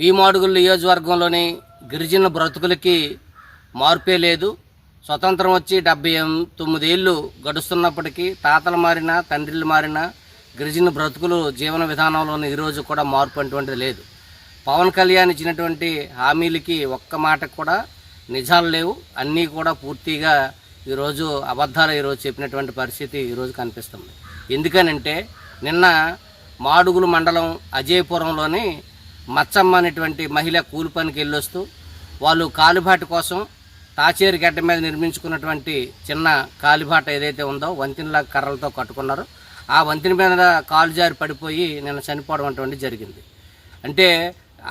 వీమాడుగుల నియోజకవర్గంలోని గిరిజన బ్రతుకులకి మార్పే లేదు. స్వతంత్రం వచ్చి డెబ్బై తొమ్మిదేళ్ళు గడుస్తున్నప్పటికీ తాతలు మారినా తండ్రిలు మారినా గిరిజన బ్రతుకులు జీవన విధానంలోని ఈరోజు కూడా మార్పు అటువంటిది లేదు. పవన్ కళ్యాణ్ ఇచ్చినటువంటి హామీలకి ఒక్క మాట కూడా నిజాలు లేవు. అన్నీ కూడా పూర్తిగా ఈరోజు అబద్ధాలు ఈరోజు చెప్పినటువంటి పరిస్థితి ఈరోజు కనిపిస్తుంది. ఎందుకనంటే నిన్న మాడుగులు మండలం అజయపురంలోని మచ్చమ్మ అనేటువంటి మహిళ కూలి పనికి వెళ్ళొస్తూ వాళ్ళు కాలుబాట కోసం తాచేరు గడ్డ మీద నిర్మించుకున్నటువంటి చిన్న కాలిబాట ఏదైతే ఉందో వంతెనలా కర్రలతో కట్టుకున్నారు ఆ వంతెన మీద కాలు జారి పడిపోయి నిన్న చనిపోవడం అటువంటి జరిగింది. అంటే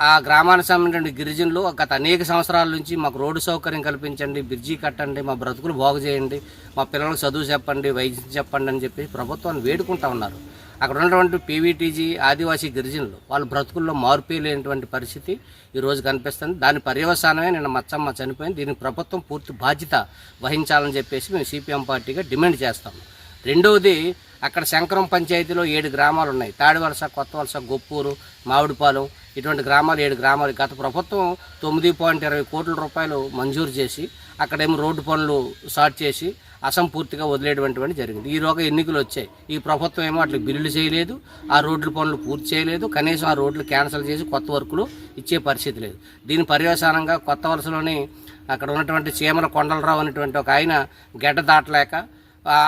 ఆ గ్రామానికి సంబంధించిన గిరిజనులు గత అనేక సంవత్సరాల నుంచి మాకు రోడ్డు సౌకర్యం కల్పించండి బ్రిడ్జి కట్టండి మా బ్రతుకులు బాగు చేయండి మా పిల్లలకు చదువు చెప్పండి వైద్యం చెప్పండి అని చెప్పి ప్రభుత్వాన్ని వేడుకుంటా ఉన్నారు. అక్కడ ఉన్నటువంటి పీవీటీజీ ఆదివాసీ గిరిజనులు వాళ్ళ బ్రతుకుల్లో మార్పే లేనటువంటి పరిస్థితి ఈరోజు కనిపిస్తుంది. దాని పర్యవసానమే నిన్న మచ్చమ్మ చనిపోయింది. దీనికి ప్రభుత్వం పూర్తి బాధ్యత వహించాలని చెప్పేసి మేము సిపిఎం పార్టీగా డిమాండ్ చేస్తాం రెండవది అక్కడ శంకరం పంచాయతీలో ఏడు గ్రామాలు ఉన్నాయి. తాడివలస కొత్త వలస గొప్పూరు మామిడిపాలెం ఇటువంటి గ్రామాలు ఏడు గ్రామాలు. గత ప్రభుత్వం తొమ్మిది పాయింట్ ఇరవై కోట్ల రూపాయలు మంజూరు చేసి అక్కడేమో రోడ్డు పనులు స్టార్ట్ చేసి అసంపూర్తిగా వదిలేటువంటి జరిగింది. ఈ రోగ ఎన్నికలు వచ్చాయి. ఈ ప్రభుత్వం ఏమో అట్లా బిల్లులు చేయలేదు. ఆ రోడ్ల పనులు పూర్తి చేయలేదు. కనీసం ఆ రోడ్లు క్యాన్సిల్ చేసి కొత్త వర్కులు ఇచ్చే పరిస్థితి లేదు. దీని పర్యవసానంగా కొత్త వలసలోని అక్కడ ఉన్నటువంటి చీమల కొండలరావు అనేటువంటి ఒక ఆయన గడ్డ దాటలేక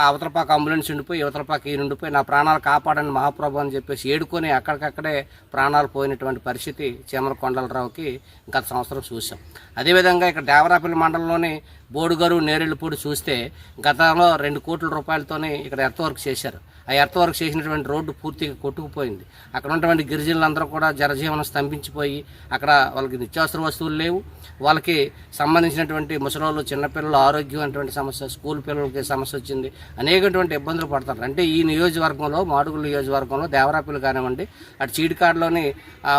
అవతల పక్క అంబులెన్స్ ఉండిపోయి ఇవతల పక్క ఈయన ఉండిపోయి నా ప్రాణాలు కాపాడండి మహాప్రభు అని చెప్పేసి ఏడుకొని అక్కడికక్కడే ప్రాణాలు పోయినటువంటి పరిస్థితి చీమల కొండలరావుకి గత సంవత్సరం చూసాం అదేవిధంగా ఇక్కడ దేవరాపల్లి మండలంలోని బోడుగరు నేరెళ్ళిపూడి చూస్తే గతంలో రెండు కోట్ల రూపాయలతోనే ఇక్కడ ఎర్త్ వర్క్ చేశారు. ఆ ఎర్త్ వర్క్ చేసినటువంటి రోడ్డు పూర్తిగా కొట్టుకుపోయింది. అక్కడ ఉన్నటువంటి గిరిజనులందరూ కూడా జనజీవనం స్తంభించిపోయి అక్కడ వాళ్ళకి నిత్యావసర వస్తువులు లేవు. వాళ్ళకి సంబంధించినటువంటి ముసలోళ్ళు చిన్నపిల్లలు ఆరోగ్యం అటువంటి సమస్య స్కూల్ పిల్లలకి సమస్య వచ్చింది. అనేకటువంటి ఇబ్బందులు పడతారు అంటే ఈ నియోజకవర్గంలో మాడుగుల నియోజకవర్గంలో దేవరాపిల్లు కానివ్వండి అటు చీడికాడులోని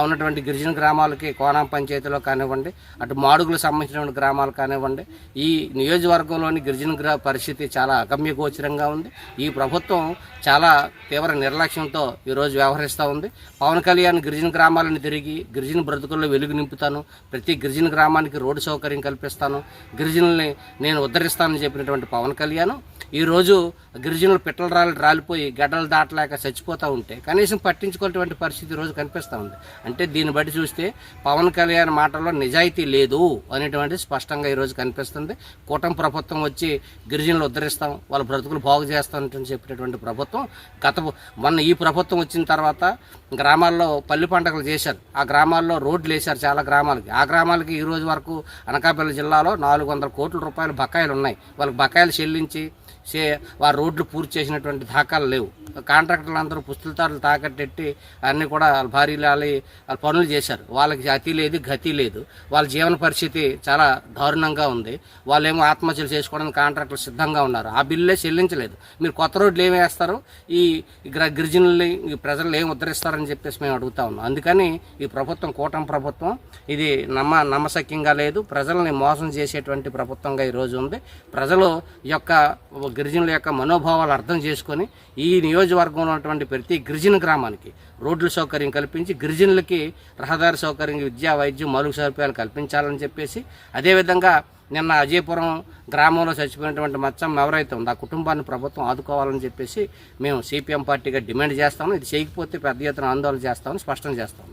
ఉన్నటువంటి గిరిజన గ్రామాలకి కోనా పంచాయతీలో కానివ్వండి అటు మాడుగులకు సంబంధించినటువంటి గ్రామాలు కానివ్వండి ఈ నియోజకవర్గంలోని గిరిజన గ్రా పరిస్థితి చాలా అగమ్యగోచరంగా ఉంది. ఈ ప్రభుత్వం చాలా తీవ్ర నిర్లక్ష్యంతో ఈరోజు వ్యవహరిస్తూ ఉంది. పవన్ కళ్యాణ్ గిరిజన గ్రామాలను తిరిగి గిరిజన బ్రతుకుల్లో వెలుగు నింపుతాను. ప్రతి గిరిజన గ్రామానికి రోడ్డు సౌకర్యం కల్పిస్తాను. గిరిజనుల్ని నేను ఉద్ధరిస్తానని చెప్పినటువంటి పవన్ కళ్యాణ్ ఈరోజు రోజు గిరిజనులు పిట్టలు రాలి రాలిపోయి గడ్డలు దాటలేక చచ్చిపోతూ ఉంటే కనీసం పట్టించుకునేటువంటి పరిస్థితి రోజు కనిపిస్తూ ఉంది. అంటే దీన్ని బట్టి చూస్తే పవన్ కళ్యాణ్ మాటల్లో నిజాయితీ లేదు అనేటువంటి స్పష్టంగా ఈరోజు కనిపిస్తుంది. కూటమి ప్రభుత్వం వచ్చి గిరిజనులు ఉద్ధరిస్తాం వాళ్ళ బ్రతుకులు బాగు చేస్తామని చెప్పినటువంటి ప్రభుత్వం గత మొన్న ఈ ప్రభుత్వం వచ్చిన తర్వాత గ్రామాల్లో పల్లి పంటలు చేశారు. ఆ గ్రామాల్లో రోడ్లు వేశారు చాలా గ్రామాలకి. ఆ గ్రామాలకి ఈ రోజు వరకు అనకాపల్లి జిల్లాలో నాలుగు వందల కోట్ల రూపాయల బకాయిలు ఉన్నాయి. వాళ్ళకి బకాయిలు చెల్లించి చే వారు రోడ్లు పూర్తి చేసినటువంటి దాఖలు లేవు. కాంట్రాక్టర్లు అందరూ పుస్తకాలు తాకట్టెట్టి అన్నీ కూడా భారీ లాలి పనులు చేశారు. వాళ్ళకి అతి లేదు గతి లేదు. వాళ్ళ జీవన పరిస్థితి చాలా దారుణంగా ఉంది. వాళ్ళేమో ఆత్మహత్యలు చేసుకోవడానికి కాంట్రాక్టర్లు సిద్ధంగా ఉన్నారు. ఆ బిల్లే చెల్లించలేదు. మీరు కొత్త రోడ్లు ఏమి వేస్తారు? ఈ గిరిజనుల్ని ఈ ప్రజలు ఏం ఉద్ధరిస్తారని చెప్పేసి మేము అడుగుతా ఉన్నాం. అందుకని ఈ ప్రభుత్వం కూటమి ప్రభుత్వం ఇది నమ్మ నమ్మశక్యంగా లేదు. ప్రజల్ని మోసం చేసేటువంటి ప్రభుత్వంగా ఈరోజు ఉంది. ప్రజలు యొక్క గిరిజనుల యొక్క మనోభావాలు అర్థం చేసుకొని ఈ నియోజకవర్గంలో ఉన్నటువంటి ప్రతి గిరిజన గ్రామానికి రోడ్ల సౌకర్యం కల్పించి గిరిజనులకి రహదారి సౌకర్యం విద్యా వైద్యం మరుగు సదుపాయాలు కల్పించాలని చెప్పేసి అదేవిధంగా నిన్న అజయపురం గ్రామంలో చచ్చిపోయినటువంటి మచ్చం ఎవరైతే ఉందో ఆ కుటుంబాన్ని ప్రభుత్వం ఆదుకోవాలని చెప్పేసి మేము సిపిఎం పార్టీగా డిమాండ్ చేస్తాము. ఇది చేయకపోతే పెద్ద ఎత్తున ఆందోళన చేస్తామని స్పష్టం చేస్తాం